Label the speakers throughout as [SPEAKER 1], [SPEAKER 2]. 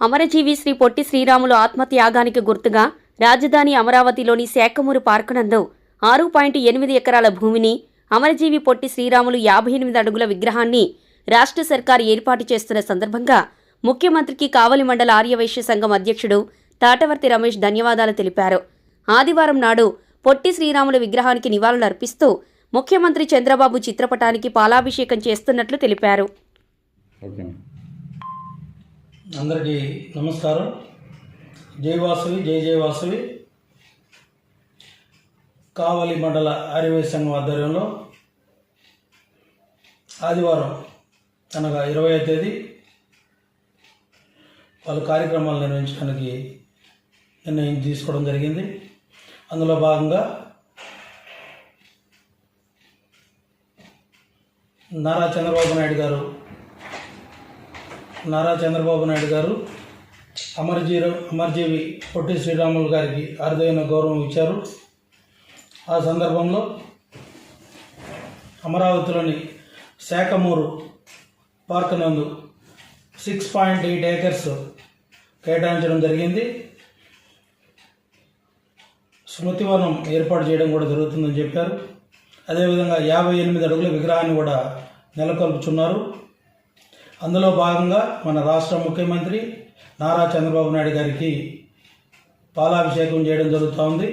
[SPEAKER 1] అమరజీవి శ్రీ పొట్టి శ్రీరాములు ఆత్మత్యాగానికి గుర్తుగా రాజధాని అమరావతిలోని శాఖమూరు పార్కు నందు ఆరు పాయింట్ ఎనిమిది ఎకరాల భూమిని అమరజీవి పొట్టి శ్రీరాములు యాభై ఎనిమిది అడుగుల విగ్రహాన్ని రాష్ట్ర సర్కార్ ఏర్పాటు చేస్తున్న సందర్భంగా ముఖ్యమంత్రికి కావలి మండల ఆర్యవైశ్య సంఘం అధ్యక్షుడు తాటవర్తి రమేష్ ధన్యవాదాలు తెలిపారు. ఆదివారం నాడు పొట్టి శ్రీరాములు విగ్రహానికి నివాళులర్పిస్తూ ముఖ్యమంత్రి చంద్రబాబు చిత్రపటానికి పాలాభిషేకం చేస్తున్నట్లు తెలిపారు.
[SPEAKER 2] ఓకే
[SPEAKER 3] అందరికీ నమస్కారం. జయవాసవి జయ జై కావలి మండల ఆర్యవై సంఘం ఆధ్వర్యంలో ఆదివారం అనగా ఇరవై తేదీ వాళ్ళు కార్యక్రమాలు నిర్వహించడానికి నిర్ణయం తీసుకోవడం జరిగింది. అందులో భాగంగా నారా చంద్రబాబు నాయుడు గారు నారా చంద్రబాబు నాయుడు గారు అమరజీవి అమర్జీవి పొట్టి శ్రీరాములు గారికి అరుదైన గౌరవం ఇచ్చారు. ఆ సందర్భంలో అమరావతిలోని శాఖమూరు పార్క్ నందు సిక్స్ పాయింట్ ఎయిట్ ఏకర్స్ కేటాయించడం జరిగింది. స్మృతివనం ఏర్పాటు చేయడం కూడా జరుగుతుందని చెప్పారు. అదేవిధంగా యాభై ఎనిమిది అడుగుల విగ్రహాన్ని కూడా నెలకొల్పుచున్నారు. అందులో భాగంగా మన రాష్ట్ర ముఖ్యమంత్రి నారా చంద్రబాబు నాయుడు గారికి పాలాభిషేకం చేయడం జరుగుతూ ఉంది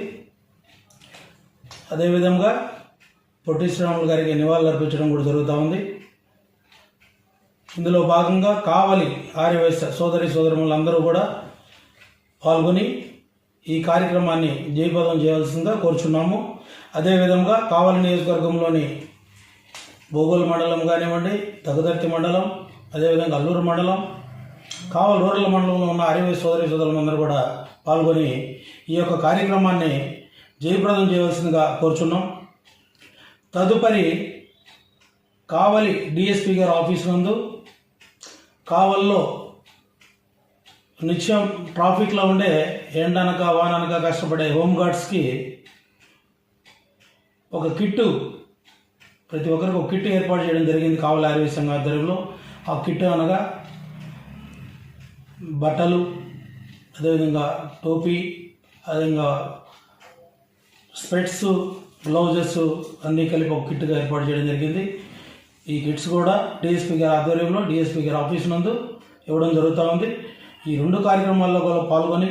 [SPEAKER 3] అదేవిధంగా పొట్టి శ్రీరాములు గారికి నివాళులు అర్పించడం కూడా జరుగుతూ ఉంది ఇందులో భాగంగా కావలి ఆర్యవేశ సోదరి సోదరులందరూ కూడా పాల్గొని ఈ కార్యక్రమాన్ని జయపదం చేయాల్సిందిగా కోరుచున్నాము. అదేవిధంగా కావలి నియోజకవర్గంలోని భూగోళ మండలం కానివ్వండి తగదర్తి మండలం అదేవిధంగా అల్లూరు మండలం కావలి రూరల్ మండలంలో ఉన్న అరవై సోదరి సోదరులందరూ కూడా పాల్గొని ఈ యొక్క కార్యక్రమాన్ని జయప్రదం చేయవలసిందిగా కోరుచున్నాం. తదుపరి కావలి డిఎస్పీ గారి ఆఫీస్ నందు కావల్లో నిత్యం ట్రాఫిక్లో ఉండే ఎండనక వాననక కష్టపడే హోమ్ గార్డ్స్కి ఒక కిట్టు ప్రతి ఒక్కరికి ఒక కిట్టు ఏర్పాటు చేయడం జరిగింది కావలి ఆరోగ్య సంఘ ఆధ్వర్యంలో. ఆ కిట్ అనగా బట్టలు అదేవిధంగా టోపీ అదేవిధంగా స్పెట్స్ గ్లౌజెస్ అన్నీ కలిపి ఒక కిట్గా ఏర్పాటు చేయడం జరిగింది. ఈ కిట్స్ కూడా డిఎస్పీ గారి ఆధ్వర్యంలో డిఎస్పీ గారి ఆఫీస్ నందు ఇవ్వడం జరుగుతూ ఉంది. ఈ రెండు కార్యక్రమాల్లో కూడా పాల్గొని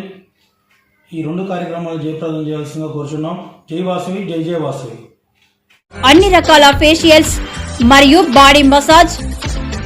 [SPEAKER 3] ఈ రెండు కార్యక్రమాలు జయప్రదం చేయాల్సిందిగా కోరుచున్నాం. జై వాసవి జై జయ వాసవి.
[SPEAKER 4] అన్ని రకాల ఫేషియల్స్ మరియు బాడీ మసాజ్